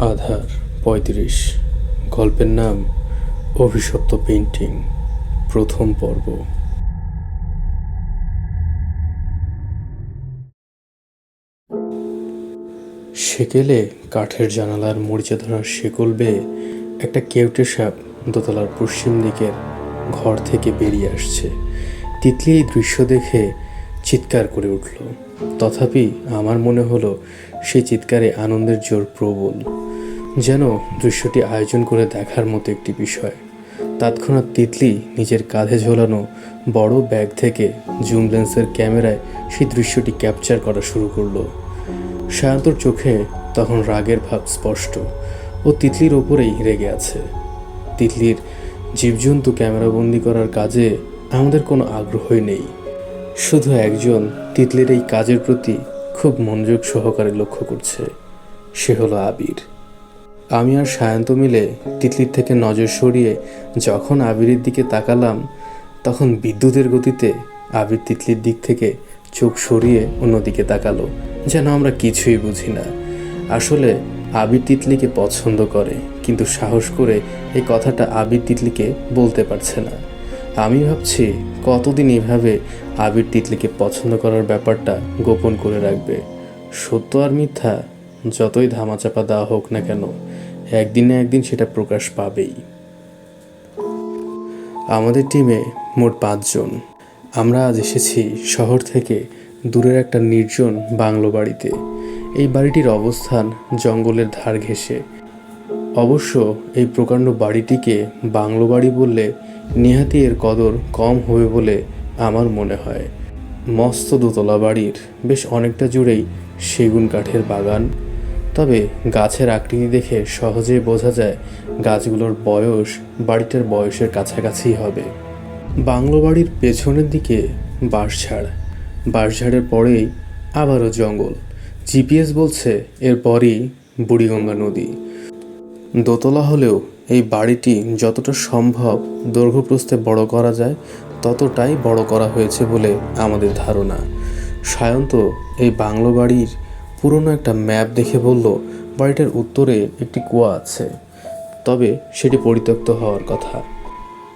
আধার, পঁয়ত্রিশ। গল্পের নাম অভিশপ্ত পেন্টিং প্রথম পর্ব। সেকেলে কাঠের জানালার মরিচা ধরার শেকল বেয়ে একটা কেউটে সাপ দোতলার পশ্চিম দিকের ঘর থেকে বেরিয়ে আসছে। তিতলি এই দৃশ্য দেখে চিৎকার করে উঠল। তথাপি আমার মনে হলো সেই চিৎকারে আনন্দের জোর প্রবল। যেন দৃশ্যটি আয়োজন করে দেখার মতো একটি বিষয়। তৎক্ষণাৎ তিতলি নিজের কাঁধে ঝোলানো বড় ব্যাগ থেকে জুম লেন্সের ক্যামেরায় সেই দৃশ্যটি ক্যাপচার করা শুরু করল। সায়ন্তর চোখে তখন রাগের ভাব স্পষ্ট ও তিতলির ওপরেই রেগে আছে। তিতলির জীবজন্তু ক্যামেরাবন্দি করার কাজে আমাদের কোনো আগ্রহই নেই। শুধু একজন তিতলির এই কাজের প্রতি খুব মনোযোগ সহকারে লক্ষ্য করছে, সে হলো আবির। আমি আর সায়ন্ত মিলে তিতলির থেকে নজর সরিয়ে যখন আবিরের দিকে তাকালাম, তখন বিদ্যুতের গতিতে আবির তিতলির দিক থেকে চোখ সরিয়ে অন্যদিকে তাকালো, যেন আমরা কিছুই বুঝি না। আসলে আবির তিতলিকে পছন্দ করে, কিন্তু সাহস করে এই কথাটা আবির তিতলিকে বলতে পারছে না। আমি ভাবছি কতদিন এভাবে আবির তিতলিকে পছন্দ করার ব্যাপারটা গোপন করে রাখবে। সত্য আর মিথ্যা যতই ধামাচাপা দেওয়া হোক না কেন, একদিন না একদিন সেটা প্রকাশ পাবেই। আমাদের টিমে মোট পাঁচজন। আমরা আজ এসেছি শহর থেকে দূরের একটা নির্জন বাংলো বাড়িতে। এই বাড়িটির অবস্থান জঙ্গলের ধার ঘেঁষে। অবশ্য এই প্রকাণ্ড বাড়িটিকে বাংলো বাড়ি বললে নিহাতি এর কদর কম হবে বলে আমার মনে হয়। মস্ত দোতলা বাড়ির বেশ অনেকটা জুড়েই সেগুন কাঠের বাগান। তবে গাছের আকৃতি দেখে সহজেই বোঝা যায় গাছগুলোর বয়স বাড়িটার বয়সের কাছাকাছি হবে। বাংলো বাড়ির পেছনের দিকে বাঁশঝাড়। বাঁশঝাড়ের পরেই আবারও জঙ্গল। জিপিএস বলছে, এরপরই বুড়িগঙ্গা নদী। দোতলা হলেও এই বাড়িটি যতটা সম্ভব দৈর্ঘ্যপ্রস্থে বড় করা যায়, ততটাই বড় করা হয়েছে বলে আমাদের ধারণা। সায়ন্ত এই বাংলো বাড়ির পুরনো একটা ম্যাপ দেখে বলল, বাড়িটার উত্তরে একটি কুয়া আছে। তবে সেটি পরিত্যক্ত হওয়ার কথা।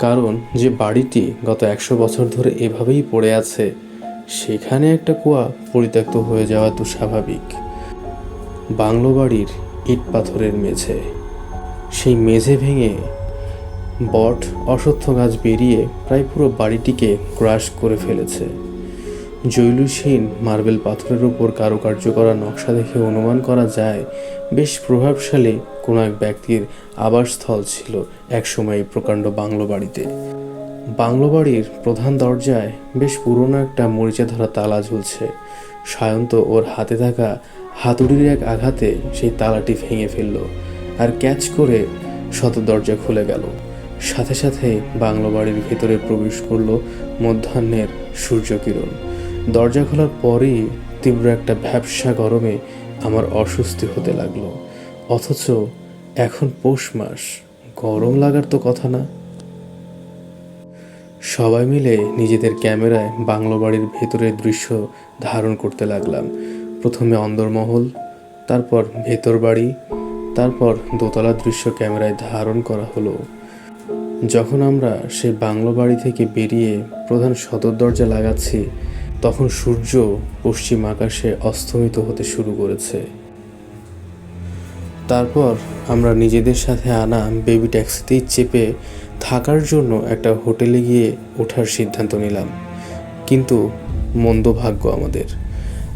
কারণ যে বাড়িটি গত একশো বছর ধরে এভাবেই পড়ে আছে, সেখানে একটা কুয়া পরিত্যক্ত হয়ে যাওয়া তো স্বাভাবিক। বাংলো বাড়ির ইট পাথরের মেঝে। সেই মেঝে ভেঙে বট অশ্বত্থ গাছ বেরিয়ে প্রায় পুরো বাড়িটিকে ক্রাশ করে ফেলেছে। জৈলুসীন মার্বেল পাথরের উপর কারুকার্য করা নকশা দেখে অনুমান করা যায়, বেশ প্রভাবশালী কোনো এক ব্যক্তির আবাসস্থল ছিল একসময় এই প্রকাণ্ড বাংলো বাড়িতে। বাংলো বাড়ির প্রধান দরজায় বেশ পুরনো একটা মরিচা ধরা তালা ঝুলছে। সায়ন্ত ওর হাতে থাকা হাতুড়ির এক আঘাতে সেই তালাটি ভেঙে ফেলল। আর ক্যাচ করে শত দরজা খুলে গেল। সাথে সাথে বাংলো বাড়ির ভেতরে প্রবেশ করল মধ্যাহ্নের সূর্যকিরণ। দরজা খোলার পরেই তীব্র একটা ভ্যাবসা গরমে আমার অস্বস্তি হতে লাগল। অথচ এখন পৌষ মাস, গরম লাগার তো কথা না। সবাই মিলে নিজেদের ক্যামেরায় বাংলো বাড়ির ভেতরের দৃশ্য ধারণ করতে লাগলাম। প্রথমে অন্দরমহল, তারপর ভেতর বাড়ি তারপর দোতলা দৃশ্য ক্যামেরায় ধারণ করা হলো। যখন আমরা সে বাংলো বাড়ি থেকে বেরিয়ে প্রধান সদর দরজা লাগাচ্ছি, তখন সূর্য পশ্চিম আকাশে অস্তমিত হতে শুরু করেছে। তারপর আমরা নিজেদের সাথে আনা বেবি ট্যাক্সিতেই চেপে থাকার জন্য একটা হোটেলে গিয়ে ওঠার সিদ্ধান্ত নিলাম। কিন্তু মন্দ ভাগ্য আমাদের।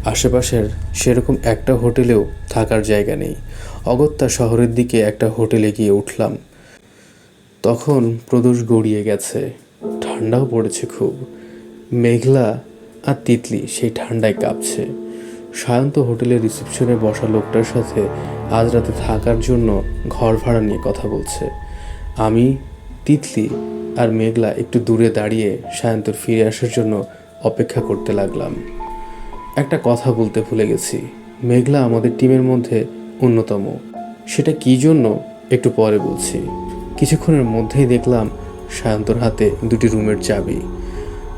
আশেপাশের সেরকম একটা হোটেলেও থাকার জায়গা নেই। অগত্যা শহরের দিকে একটা হোটেলে গিয়ে উঠলাম। তখন প্রদোষ গড়িয়ে গেছে। ঠান্ডাও পড়েছে খুব। মেঘলা আর তিতলি সেই ঠান্ডায় কাঁপছে। সায়ন্ত হোটেলের রিসেপশনে বসা লোকটার সাথে আজ রাতে থাকার জন্য ঘর ভাড়া নিয়ে কথা বলছে। আমি, তিতলি আর মেঘলা একটু দূরে দাঁড়িয়ে সায়ন্তর ফিরে আসার জন্য অপেক্ষা করতে লাগলাম। একটা কথা বলতে ভুলে গেছি। মেঘলা আমাদের টিমের মধ্যে অন্যতম। সেটা কি জন্য? একটু পরে বলছি। কিছুক্ষণের মধ্যেই দেখলাম সায়ন্তর হাতে দুটি রুমের চাবি।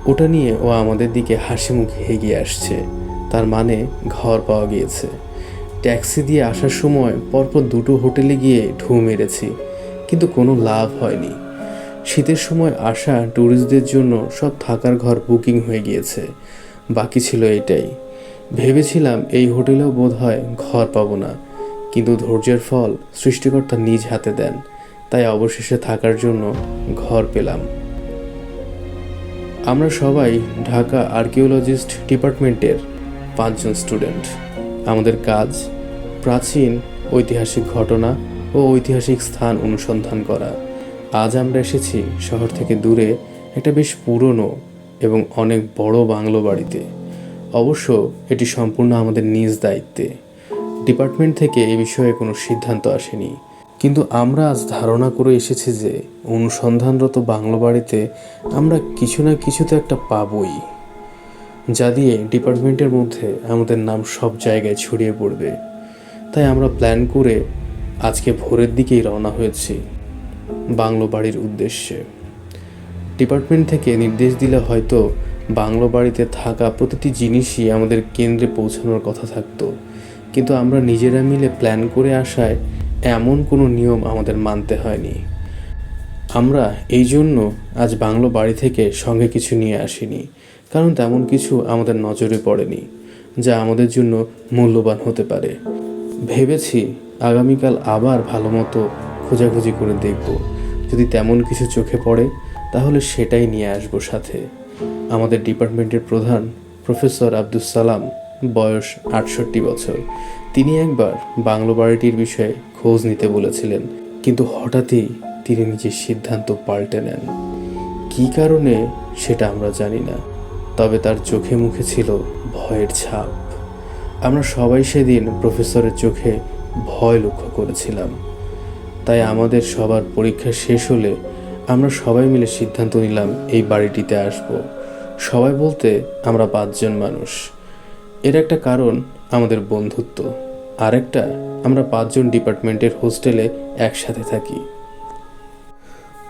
ওটা নিয়ে ও আমাদের দিকে হাসি মুখে এগিয়ে আসছে। তার মানে ঘর পাওয়া গিয়েছে। ট্যাক্সি দিয়ে আসার সময় পরপর দুটো হোটেলে গিয়ে ঢু মেরেছি, কিন্তু কোনো লাভ হয়নি। শীতের সময় আসা ট্যুরিস্টদের জন্য সব থাকার ঘর বুকিং হয়ে গিয়েছে। বাকি ছিল এটাই। ভেবেছিলাম এই হোটেলেও বোধ হয় ঘর পাবো না। কিন্তু ধৈর্যের ফল সৃষ্টিকর্তা নিজ হাতে দেন। তাই অবশেষে থাকার জন্য ঘর পেলাম। আমরা সবাই ঢাকা আর্কিওলজিস্ট ডিপার্টমেন্টের পাঁচজন স্টুডেন্ট। আমাদের কাজ, প্রাচীন ঐতিহাসিক ঘটনা ও ঐতিহাসিক স্থান অনুসন্ধান করা। আজ আমরা এসেছি শহর থেকে দূরে একটা বেশ পুরনো এবং অনেক বড় বাংলো বাড়িতে। অবশ্য এটি সম্পূর্ণ আমাদের নিজ দায়িত্বে। ডিপার্টমেন্ট থেকে এ বিষয়ে কোনো সিদ্ধান্ত আসেনি। কিন্তু আমরা আজ ধারণা করে এসেছি যে অনুসন্ধানরত বাংলো বাড়িতে আমরা কিছু না কিছু তো একটা পাবই, যা দিয়ে ডিপার্টমেন্টের মধ্যে আমাদের নাম সব জায়গায় ছড়িয়ে পড়বে। তাই আমরা প্ল্যান করে আজকে ভোরের দিকেই রওনা হয়েছি বাংলো বাড়ির উদ্দেশ্যে। ডিপার্টমেন্ট থেকে নির্দেশ দিলে হয়তো বাংলো বাড়িতে থাকা প্রতিটি জিনিসই আমাদের কেন্দ্রে পৌঁছানোর কথা থাকতো। কিন্তু আমরা নিজেরা মিলে প্ল্যান করে আসায় এমন কোনো নিয়ম আমাদের মানতে হয়নি। আমরা এই জন্য আজ বাংলো বাড়ি থেকে সঙ্গে কিছু নিয়ে আসিনি, কারণ তেমন কিছু আমাদের নজরে পড়েনি, যা আমাদের জন্য মূল্যবান হতে পারে। ভেবেছি আগামীকাল আবার ভালো মতো খোঁজাখুঁজি করে দেখব। যদি তেমন কিছু চোখে পড়ে, তাহলে সেটাই নিয়ে আসব সাথে। আমাদের ডিপার্টমেন্টের প্রধান প্রফেসর আব্দুস সালাম বয়স আটষট্টি বছর। তিনি একবার বাংলো বাড়িটির বিষয়ে খোঁজ নিতে বলেছিলেন, কিন্তু হঠাৎই তিনি নিজের সিদ্ধান্ত পাল্টে নেন। কী কারণে সেটা আমরা জানি না, তবে তার চোখে মুখে ছিল ভয়ের ছাপ। আমরা সবাই সেদিন প্রফেসরের চোখে ভয় লক্ষ্য করেছিলাম। তাই আমাদের সবার পরীক্ষা শেষ হলে আমরা সবাই মিলে সিদ্ধান্ত নিলাম, এই বাড়িটিতে আসব। সবাই বলতে আমরা পাঁচজন মানুষ। এর একটা কারণ আমাদের বন্ধুত্ব। আরেকটা, আমরা পাঁচজন ডিপার্টমেন্টের হোস্টেলে একসাথে থাকি।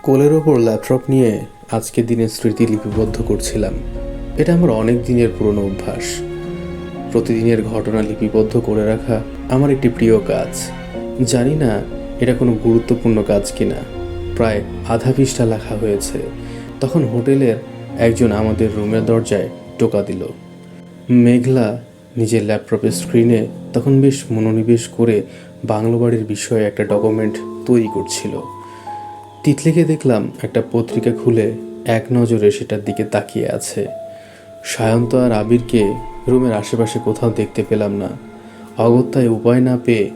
কোলের ওপর ল্যাপটপ নিয়ে আজকের দিনের স্মৃতি লিপিবদ্ধ করছিলাম। এটা আমার অনেক দিনের পুরনো অভ্যাস। প্রতিদিনের ঘটনা লিপিবদ্ধ করে রাখা আমার একটি প্রিয় কাজ। জানি না এটা কোনো গুরুত্বপূর্ণ কাজ কিনা। প্রায় আধা পৃষ্ঠা লেখা হয়েছে। তখন হোটেলের একজন আমাদের রুমের দরজায় টোকা দিল। মেঘলা নিজের ল্যাপটপের স্ক্রিনে তখন বেশ মনোনিবেশ করে বাংলো বাড়ির বিষয়ে একটা ডকুমেন্ট তৈরি করছিল। তিতলিকে দেখলাম একটা পত্রিকা খুলে এক নজরে সেটার দিকে তাকিয়ে আছে। সায়ন্ত আর আবিরকে রুমের আশেপাশে কোথাও দেখতে পেলাম না। অগত্যায় উপায় না পেয়ে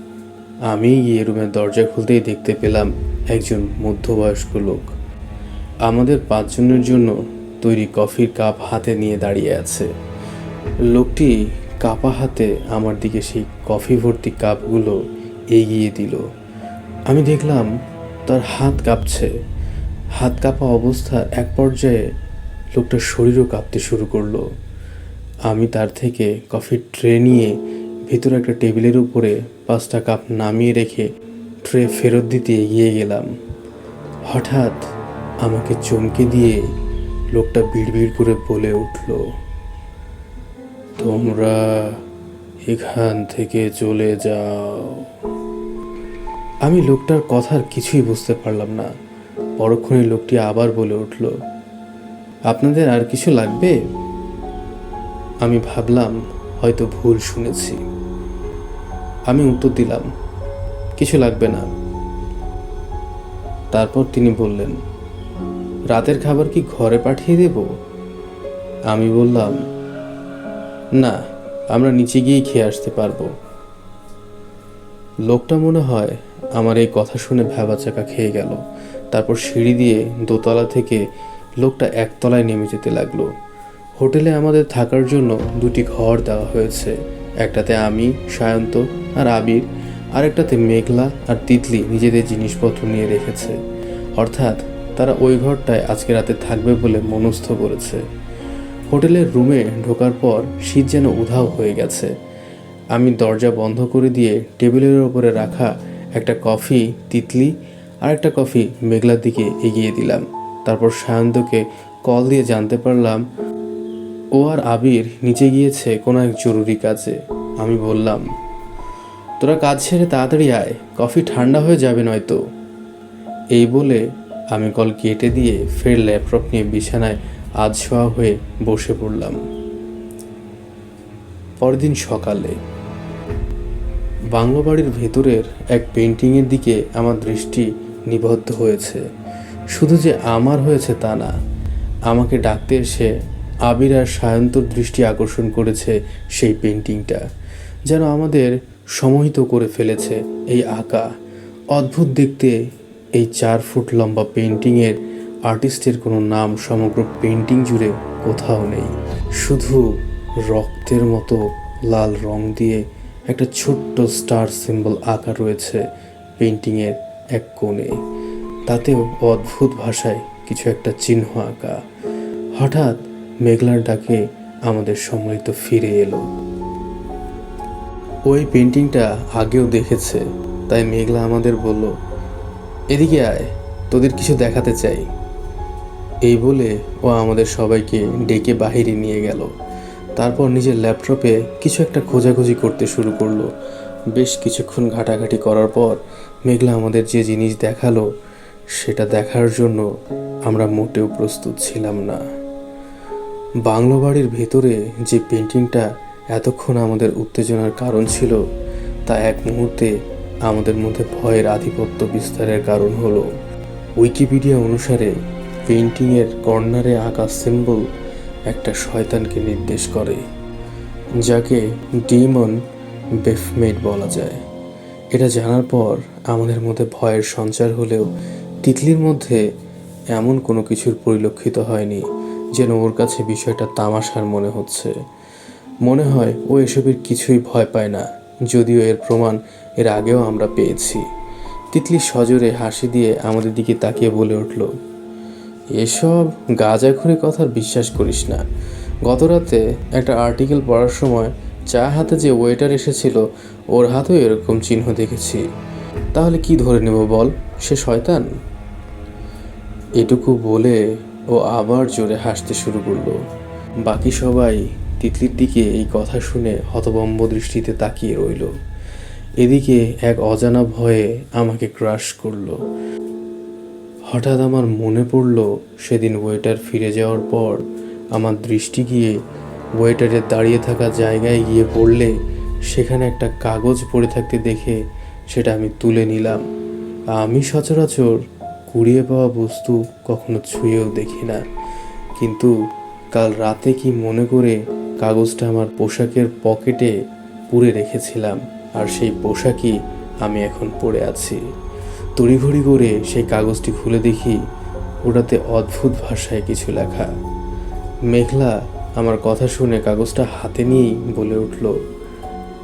আমি গিয়ে রুমের দরজা খুলতেই দেখতে পেলাম একজন মধ্যবয়স্ক লোক। আমাদের পাঁচজনের জন্য তৈরি কফির কাপ হাতে নিয়ে দাঁড়িয়ে আছে। লোকটি কাপা হাতে আমার দিকে সেই কফি ভর্তি কাপগুলো এগিয়ে দিল। আমি দেখলাম তার হাত কাঁপছে। হাত কাঁপা অবস্থা এক পর্যায়ে লোকটার শরীরও কাঁপতে শুরু করল। আমি তার থেকে কফির ট্রে নিয়ে ভিতরে একটা টেবিলের উপরে পাঁচটা কাপ নামিয়ে রেখে ট্রে ফেরত দিতে এগিয়ে গেলাম। হঠাৎ আমাকে চমকে দিয়ে লোকটা বিড়বিড় করে বলে উঠল তোমরা এখান থেকে চলে যাও। আমি লোকটার কথার কিছুই বুঝতে পারলাম না। পরক্ষণে লোকটি আবার বলে উঠল, আপনাদের আর কিছু লাগবে? আমি ভাবলাম, হয়তো ভুল শুনেছি। আমি উত্তর দিলাম, কিছু লাগবে না। তারপর তিনি বললেন, রাতের খাবার কি ঘরে পাঠিয়ে দেব? আমি বললাম না, আমরা নিচে গিয়েই খেয়ে আসতে পারব। লোকটা মনে হয় আমার এই কথা শুনে ভ্যাবাচাকা খেয়ে গেল। তারপর সিঁড়ি দিয়ে দোতলা থেকে লোকটা একতলায় নেমে যেতে লাগল। হোটেলে আমাদের থাকার জন্য দুটি ঘর দেওয়া হয়েছে। একটাতে আমি, সায়ন্ত আর আবির, আরেকটাতে মেঘলা আর তিতলি নিজেদের জিনিসপত্র নিয়ে রেখেছে। অর্থাৎ তারা ওই ঘরটায় আজকে রাতে থাকবে বলে মনস্থ করেছে। হোটেলের রুমে ঢোকার পর শীত যেন উধাও হয়ে গেছে। আমি দরজা বন্ধ করে দিয়ে টেবিলের ওপরে রাখা একটা কফি, তিতলি আর একটা কফি মেঘলার দিকে এগিয়ে দিলাম। তারপর সায়ন্তকে কল দিয়ে জানতে পারলাম, ও আর আবির নিচে গিয়েছে কোনো এক জরুরি কাজে। আমি বললাম, তোরা কাজ ছেড়ে তাড়াতাড়ি আয়, কফি ঠান্ডা হয়ে যাবে নয়তো। এই বলে আমি কল কেটে দিয়ে ফের ল্যাপটপ নিয়ে বিছানায় আজ শোয়া হয়ে বসে পড়লাম। পরদিন সকালে। বাংলো বাড়ির ভেতরের এক পেন্টিংয়ের দিকে আমার দৃষ্টি নিবদ্ধ হয়েছে। শুধু যে আমার হয়েছে তা না, আমাকে ডাকতে এসে আবির আর সায়ন্তর দৃষ্টি আকর্ষণ করেছে সেই পেন্টিংটা যেন আমাদের সমহিত করে ফেলেছে এই আঁকা। অদ্ভুত দেখতে এই চার ফুট লম্বা পেন্টিংয়ের আর্টিস্টের কোনো নাম সমগ্র পেন্টিং জুড়ে কোথাও নেই। শুধু রক্তের মতো লাল রং দিয়ে একটা ছোট্ট স্টার সিম্বল আঁকা রয়েছে পেন্টিংয়ের এক কোণে। তাতেও অদ্ভুত ভাষায় কিছু একটা চিহ্ন আঁকা। হঠাৎ মেঘলার ডাকে আমাদের সম্মিলিত ফিরে এলো। ওই পেন্টিংটা আগেও দেখেছে, তাই মেঘলা আমাদের বলল, এদিকে আয়, তোদের কিছু দেখাতে চাই। এই বলে ও আমাদের সবাইকে ডেকে বাহিরে নিয়ে গেল। তারপর নিজের ল্যাপটপে কিছু একটা খোঁজাখুঁজি করতে শুরু করল। বেশ কিছুক্ষণ ঘাটাঘাটি করার পর মেঘলা আমাদের যে জিনিস দেখাল, সেটা দেখার জন্য আমরা মোটেও প্রস্তুত ছিলাম না। বাংলো বাড়ির ভেতরে যে পেন্টিংটা এতক্ষণ আমাদের উত্তেজনার কারণ ছিল, তা এক মুহূর্তে আমাদের মধ্যে ভয়ের আধিপত্য বিস্তারের কারণ হলো। উইকিপিডিয়া অনুসারে পেন্টিংয়ের কর্নারে আঁকা সিম্বল একটা শয়তানকে নির্দেশ করে, যাকে ডিমন বেফমেট বলা যায়। এটা জানার পর আমাদের মধ্যে ভয়ের সঞ্চার হলেও তিতলির মধ্যে এমন কোনো কিছুর পরিলক্ষিত হয়নি যেন ওর কাছে বিষয়টা তামাশার মনে হচ্ছে। মনে হয় ও এসবের কিছুই ভয় পায় না, যদিও এর প্রমাণ এর আগেও আমরা পেয়েছি। তিতলি সজোরে হাসি দিয়ে আমাদের দিকে তাকিয়ে বলে উঠল এসব গাঁজাখুরি কথার বিশ্বাস করিস না। গত রাতে একটা আর্টিকেল পড়ার সময় চা হাতে যে ওয়েটার এসেছিল, ওর হাতেও এরকম চিহ্ন দেখেছি। তাহলে কি ধরে নেব বল, সে শয়তান? এটুকু বলে ও আবার জোরে হাসতে শুরু করল। বাকি সবাই তিতলির দিকে এই কথা শুনে হতবম্ব দৃষ্টিতে তাকিয়ে রইল। এদিকে এক অজানা ভয়ে আমাকে ক্রাশ করল। হঠাৎ আমার মনে পড়ল সেদিন ওয়েটার ফিরে যাওয়ার পর আমার দৃষ্টি গিয়ে ওয়েটারের দাঁড়িয়ে থাকা জায়গায় গিয়ে পড়লে সেখানে একটা কাগজ পড়ে থাকতে দেখে সেটা আমি তুলে নিলাম। আমি সচরাচর কুড়িয়ে পাওয়া বস্তু কখনো ছুঁয়েও দেখি না। কিন্তু কাল রাতে কি মনে করে কাগজটা আমার পোশাকের পকেটে পুরে রেখেছিলাম, আর সেই পোশাকই আমি এখন পরে আছি। তড়িঘড়ি করে সেই কাগজটি খুলে দেখি ওটাতে অদ্ভুত ভাষায় কিছু লেখা। মেঘলা আমার কথা শুনে কাগজটা হাতে নিয়েই বলে উঠল,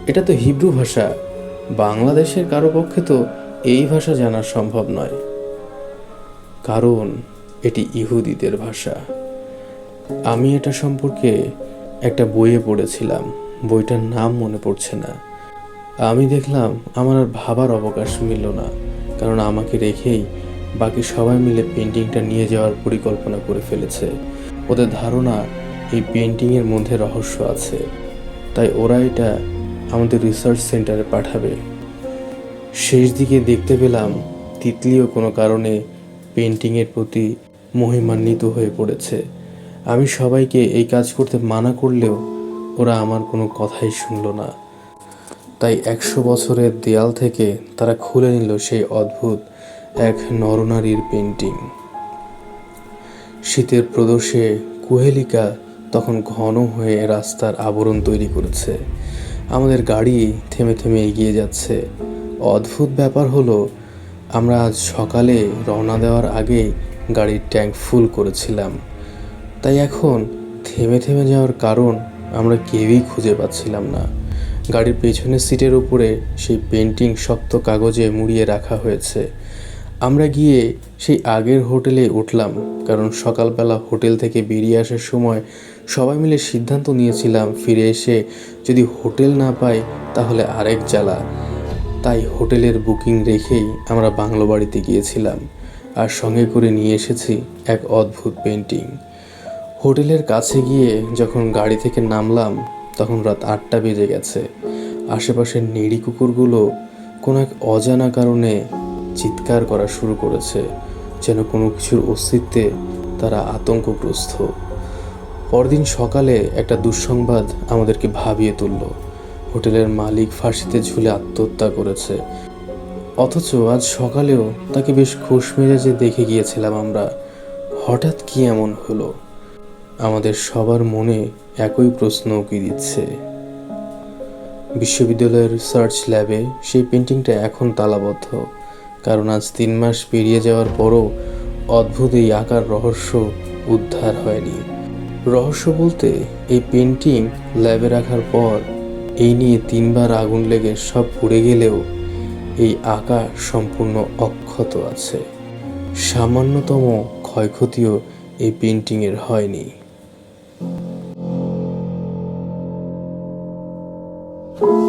এটা তো হিব্রু ভাষা। বাংলাদেশের কারও পক্ষে তো এই ভাষা জানা সম্ভব নয়। কারণ এটি ইহুদিদের ভাষা। আমি এটা সম্পর্কে একটা বইয়ে পড়েছিলাম। বইটার নাম মনে পড়ছে না। আমি দেখলাম আমার আর ভাবার অবকাশ মিলল না। কারণ আমাকে রেখেই বাকি সবাই মিলে পেন্টিংটা নিয়ে যাওয়ার পরিকল্পনা করে ফেলেছে। ওদের ধারণা এই পেন্টিংয়ের মধ্যে রহস্য আছে। তাই ওরা এটা আমাদের রিসার্চ সেন্টারে পাঠাবে। শেষ দিকে দেখতে পেলাম তিতলিও কোনো কারণে পেন্টিংয়ের প্রতি মহিমান্বিত হয়ে পড়েছে। আমি সবাইকে এই কাজ করতে মানা করলেও ওরা আমার কোনো কথাই শুনলো না। তাই একশো বছরের দেয়াল থেকে তারা খুলে নিল সেই অদ্ভুত এক নরনারীর পেন্টিং। শীতের প্রদোষে কুহেলিকা তখন ঘন হয়ে রাস্তার আবরণ তৈরি করেছে। আমাদের গাড়ি থেমে থেমে এগিয়ে যাচ্ছে। অদ্ভুত ব্যাপার হলো, আমরা আজ সকালে রওনা দেওয়ার আগে গাড়ির ট্যাঙ্ক ফুল করেছিলাম। তাই এখন থেমে থেমে যাওয়ার কারণ আমরা কেউই খুঁজে পাচ্ছিলাম না। গাড়ির পেছনের সিটের উপরে সেই পেন্টিং শক্ত কাগজে মুড়িয়ে রাখা হয়েছে। আমরা গিয়ে সেই আগের হোটেলে উঠলাম, কারণ সকালবেলা হোটেল থেকে বেরিয়ে আসার সময় সবাই মিলে সিদ্ধান্ত নিয়েছিলাম ফিরে এসে যদি হোটেল না পাই তাহলে আরেক জ্বালা। তাই হোটেলের বুকিং রেখেই আমরা বাংলো বাড়িতে গিয়েছিলাম আর সঙ্গে করে নিয়ে এসেছি এক অদ্ভুত পেন্টিং। হোটেলের কাছে গিয়ে যখন গাড়ি থেকে নামলাম তখন রাত আটটা বেজে গেছে। আশেপাশের নেড়ি কুকুরগুলো কোনো এক অজানা কারণে চিৎকার করা শুরু করেছে, যেন কোনো কিছুর অস্তিত্বে তারা আতঙ্কগ্রস্ত। পরদিন সকালে একটা দুঃসংবাদ আমাদেরকে ভাবিয়ে তুলল। হোটেলের মালিক ফাঁসিতে ঝুলে আত্মহত্যা করেছে। অথচ আজ সকালেও তাকে বেশ খুশ মেজাজে দেখে গিয়েছিলাম আমরা। হঠাৎ কি এমন হলো? আমাদের সবার মনে একই প্রশ্ন উকি দিচ্ছে? বিশ্ববিদ্যালয়ের রিসার্চ ল্যাবে সেই পেন্টিংটা এখন তালাবদ্ধ, কারণ আজ তিন মাস পেরিয়ে যাওয়ার পরও অদ্ভুত এই আকার রহস্য উদ্ধার হয়নি। রহস্য বলতে, এই পেন্টিং ল্যাবে রাখার পর এই নিয়ে তিনবার আগুন লেগে সব পুড়ে গেলেও এই আকার সম্পূর্ণ অক্ষত আছে। সামান্যতম ক্ষয়ক্ষতিও এই পেন্টিংয়ের হয়নি। You